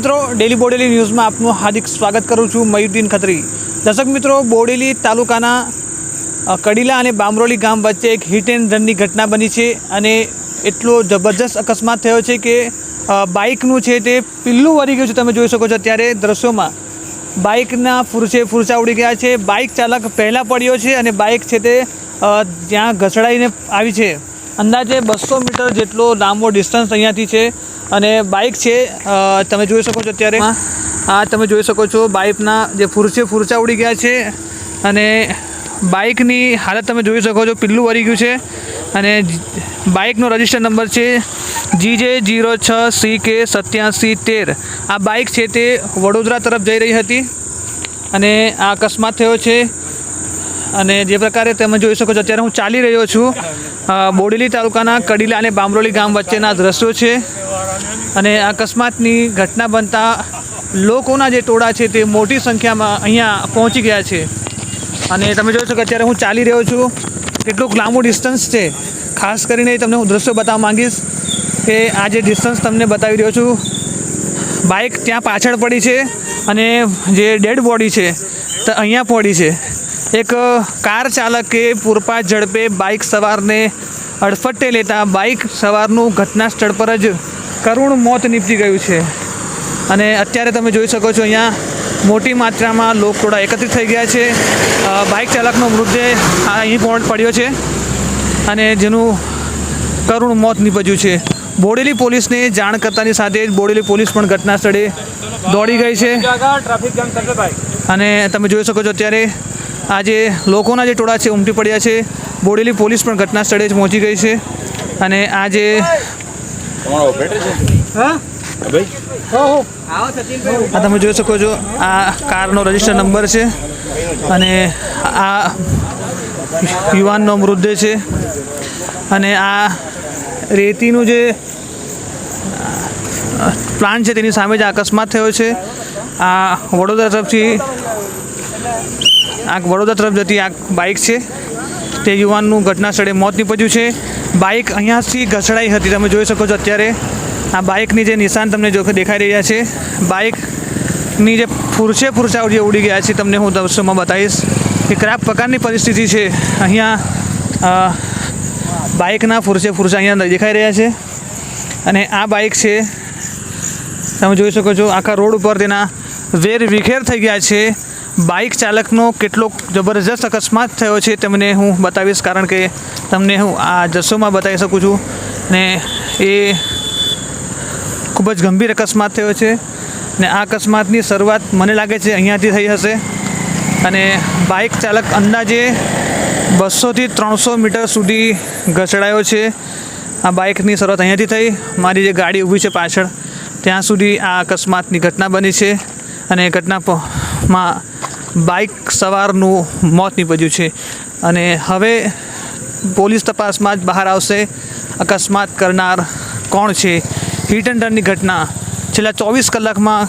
મિત્રો ડેલી બોડેલી ન્યૂઝમાં આપનું હાર્દિક સ્વાગત કરું છું મયુદ્દીન ખત્રી. દર્શક મિત્રો, બોડેલી તાલુકાના કડીલા અને બામરોલી ગામ વચ્ચે એક હિટ એન્ડ રનની ઘટના બની છે અને એટલો જબરજસ્ત અકસ્માત થયો છે કે બાઇકનું છે તે પિલ્લું વળી ગયું છે, તમે જોઈ શકો છો અત્યારે દ્રશ્યોમાં. બાઇકના ફુરસે ફુરસા ઉડી ગયા છે, બાઇક ચાલક પહેલાં પડ્યો છે અને બાઇક છે તે જ્યાં ઘસડાઈને આવી છે. અંદાજે બસો મીટર જેટલો લાંબો ડિસ્ટન્સ અહીંયાથી છે. અને બાઇક છે તમે જોઈ શકો છો અત્યારે. આ તમે જોઈ શકો છો બાઇકના જે ફુરસે ફુરચા ઉડી ગયા છે અને બાઇકની હાલત તમે જોઈ શકો છો પિલ્લું વળી ગયું છે અને બાઇકનો રજિસ્ટર નંબર છે જી જે જીરો છ સી કે સત્યાસી તેર. આ બાઇક છે તે વડોદરા તરફ જઈ રહી હતી અને આ અકસ્માત થયો છે અને જે પ્રકારે તમે જોઈ શકો છો અત્યારે હું ચાલી રહ્યો છું બોડેલી તાલુકાના કડીલા અને બામરોલી ગામ વચ્ચેના દ્રશ્યો છે. અને અકસ્માતની ઘટના બનતા લોકોના જે ટોળા છે તે મોટી સંખ્યામાં અહીંયા પહોંચી ગયા છે. અને તમે જોઈ શકો અત્યારે હું ચાલી રહ્યો છું. કેટલુંક લાંબુ ડિસ્ટન્સ છે. ખાસ કરીને તમને હું દ્રશ્યો બતાવવા માંગીશ કે આ જે ડિસ્ટન્સ તમને બતાવી રહ્યો છું બાઇક ત્યાં પાછળ પડી છે અને જે ડેડ બોડી છે, તો અહીંયા પડી છે. એક કાર ચાલકે પૂરપાટ ઝડપે બાઇક સવારને અડફટે લેતા બાઇક સવારનું ઘટના સ્થળ પર જ કરુણ મોત નીપજી ગયું છે. અને અત્યારે તમે જોઈ શકો છો અહીંયા મોટી માત્રામાં લોકટોળા એકત્રિત થઈ ગયા છે. બાઇક ચાલકનો મૃતદેહ અહીં પડ્યો છે અને જેનું કરુણ મોત નીપજ્યું છે. બોડેલી પોલીસને જાણ કરતાની સાથે જ બોડેલી પોલીસ પણ ઘટના સ્થળે દોડી ગઈ છે. અને તમે જોઈ શકો છો અત્યારે આ જે લોકોના જે ટોળા છે, ઉમટી પડ્યા છે. બોડેલી પોલીસ પણ ઘટના સ્થળે જ પહોંચી ગઈ છે. અને આ જે તમારો ઓપરેટર છે? હા? ભાઈ. આ તમે જોઈ શકો છો આ કારનો રજિસ્ટર નંબર છે અને આ યુવાનનો મૃતદેહ છે અને આ રેતીનું જે પ્લાન છે તેની સામે જ અકસ્માત થયો છે. આ વડોદરા તરફથી આ વડોદરા તરફ જતી આ બાઇક છે. તે યુવાનનું ઘટના સ્થળે મોત નીપજ્યું છે. બાઇક અહીંયાથી ઘસડાઈ હતી. તમે જોઈ શકો છો અત્યારે આ બાઇકની જે નિશાન તમને જો દેખાઈ રહ્યા છે, બાઇકની જે ફુરસે ફુરસા જે ઉડી ગયા છે, તમને હું દર્શોમાં બતાવીશ કે ખરાબ પ્રકારની પરિસ્થિતિ છે. અહીંયા બાઇકના ફુરસે ફુરસા અહીંયા દેખાઈ રહ્યા છે. અને આ બાઇક છે, તમે જોઈ શકો છો, આખા રોડ ઉપર તેના વેર વિખેર થઈ ગયા છે. બાઇક ચાલકનો કેટલો જબરજસ્ત અકસ્માત થયો છે તમને હું બતાવીશ, કારણ કે તમને હું આ જસ્સોમાં બતાવી શકું છું. ને એ ખૂબ જ ગંભીર અકસ્માત થયો છે. ને આ અકસ્માતની શરૂઆત મને લાગે છે અહીંયાથી થઈ હશે. અને બાઇક ચાલક અંદાજે બસોથી ત્રણસો મીટર સુધી ઘસડાયો છે. આ બાઇકની શરૂઆત અહીંયાથી થઈ. મારી જે ગાડી ઊભી છે પાછળ, ત્યાં સુધી આ અકસ્માતની ઘટના બની છે. અને એ ઘટનામાં બાઇક સવારનું મોત નીપજ્યું છે. અને હવે પોલીસ તપાસમાં જ બહાર આવશે. અકસ્માત કરનાર કોણ છે? હિટ એન્ડ રનની ઘટના. છેલ્લા ચોવીસ કલાકમાં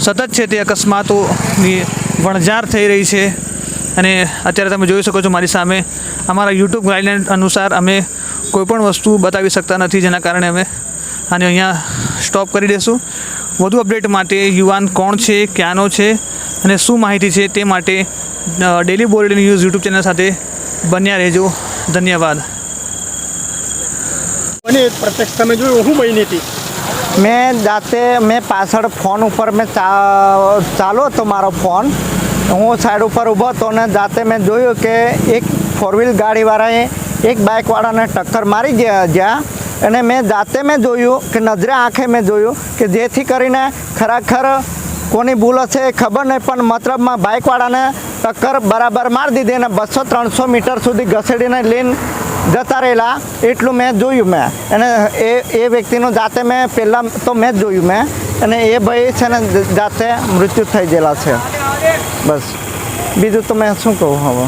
સતત છે તે અકસ્માતોની વણઝાર થઈ રહી છે. અને અત્યારે તમે જોઈ શકો છો મારી સામે, અમારા યુટ્યુબ ગાઈડલાઇન અનુસાર અમે કોઈપણ વસ્તુ બતાવી શકતા નથી, જેના કારણે અમે આને અહીંયા સ્ટોપ કરી દઈશું વધુ અપડેટ માટે યુવાન કોણ છે, ક્યાંનો છે અને શું માહિતી છે તે માટે daily board news YouTube channel સાથે બન્યા રહેજો. ધન્યવાદ. અને પ્રત્યક્ષ તમે જોયું હું બની હતી. મેં જાતે મેં પાછળ ફોન ઉપર મેં ચા ચાલો હતો મારો ફોન. હું સાઈડ ઉપર ઊભો હતો ને જાતે મેં જોયું કે એક ફોર વ્હીલ ગાડીવાળાએ એક બાઇકવાળાને ટક્કર મારી ગયા જ્યાં. અને મેં જાતે મેં જોયું કે નજરે આંખે મેં જોયું કે જેથી કરીને ખરેખર કોની ભૂલ હશે એ ખબર નહીં, પણ મતલબમાં બાઇકવાળાને ટક્કર બરાબર મારી દીધી અને બસો ત્રણસો મીટર સુધી ઘસેડીને લઈને જતા રહેલા. એટલું મેં જોયું મેં. અને એ એ વ્યક્તિનું જાતે મેં પહેલાં તો મેં જ જોયું મેં. અને એ ભાઈ છે ને જાતે મૃત્યુ થઈ ગયેલા છે. બસ. બીજું તો મેં શું કહું હવે?